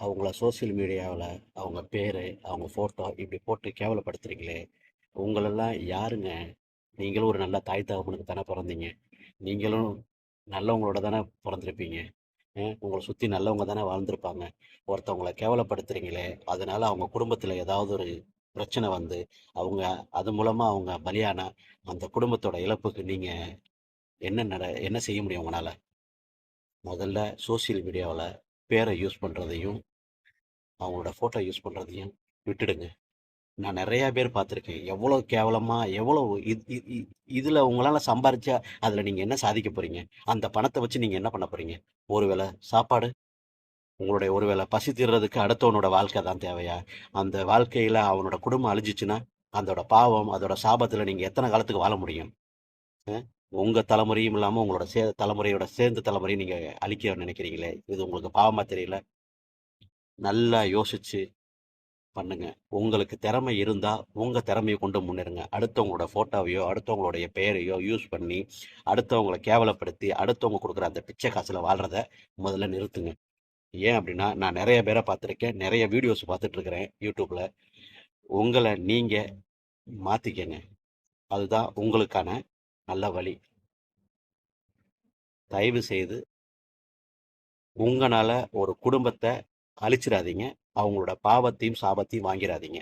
அவங்கள சோசியல் மீடியாவில் அவங்க பேர் அவங்க ஃபோட்டோ இப்படி போட்டு கேவலப்படுத்துறீங்களே உங்களெல்லாம் யாருங்க? நீங்களும் ஒரு நல்ல தாய் தகவனுக்கு தானே பிறந்தீங்க. நீங்களும் நல்லவங்களோட தானே பிறந்திருப்பீங்க. உங்களை சுற்றி நல்லவங்க தானே வாழ்ந்திருப்பாங்க. ஒருத்தவங்களை கேவலப்படுத்துகிறீங்களே அதனால் அவங்க குடும்பத்தில் ஏதாவது ஒரு பிரச்சனை வந்து அவங்க அது மூலமாக அவங்க பலியான அந்த குடும்பத்தோட இழப்புக்கு நீங்கள் என்ன நட என்ன செய்ய முடியும் உங்களால்? முதல்ல சோஷியல் மீடியாவில் பேரை யூஸ் பண்ணுறதையும் அவங்களோட ஃபோட்டோ யூஸ் பண்ணுறதையும் விட்டுடுங்க. நான் நிறையா பேர் பார்த்துருக்கேன். எவ்வளோ கேவலமாக எவ்வளோ இது இதில் உங்களால் சம்பாரிச்சா அதில் நீங்கள் என்ன சாதிக்க போகிறீங்க அந்த பணத்தை வச்சு நீங்கள் என்ன பண்ண போகிறீங்க ஒருவேளை சாப்பாடு? உங்களுடைய ஒருவேளை பசி தீர்றதுக்கு அடுத்தவனோட வாழ்க்கை தான் தேவையா? அந்த வாழ்க்கையில் அவனோட குடும்பம் அழிஞ்சிச்சுன்னா அதோட பாவம் அதோட சாபத்தில் நீங்கள் எத்தனை காலத்துக்கு வாழ முடியும்? உங்கள் தலைமுறையும் இல்லாமல் உங்களோட சே தலைமுறையோட சேர்ந்த தலைமுறையும் நீங்கள் அழிக்க நினைக்கிறீங்களே? இது உங்களுக்கு பாவமாக தெரியல? நல்லா யோசிச்சு பண்ணுங்க. உங்களுக்கு திறமை இருந்தால் உங்கள் திறமையை கொண்டு முன்னேறுங்க. அடுத்தவங்களோட ஃபோட்டோவையோ அடுத்தவங்களுடைய பெயரையோ யூஸ் பண்ணி அடுத்தவங்களை கேவலப்படுத்தி அடுத்தவங்க கொடுக்குற அந்த பிச்சை காசில் வாழ்கிறத முதல்ல நிறுத்துங்க. ஏன் அப்படின்னா நான் நிறைய பேரை பார்த்துருக்கேன். நிறைய வீடியோஸ் பார்த்துட்ருக்குறேன் யூடியூப்பில் உங்களை நீங்கள் மாற்றிக்கங்க அதுதான் உங்களுக்கான நல்ல வழி. தயவு செய்து உங்களால் ஒரு குடும்பத்தை அழிச்சிடாதீங்க அவங்களோட பாவத்தையும் சாபத்தையும் வாங்கிடாதீங்க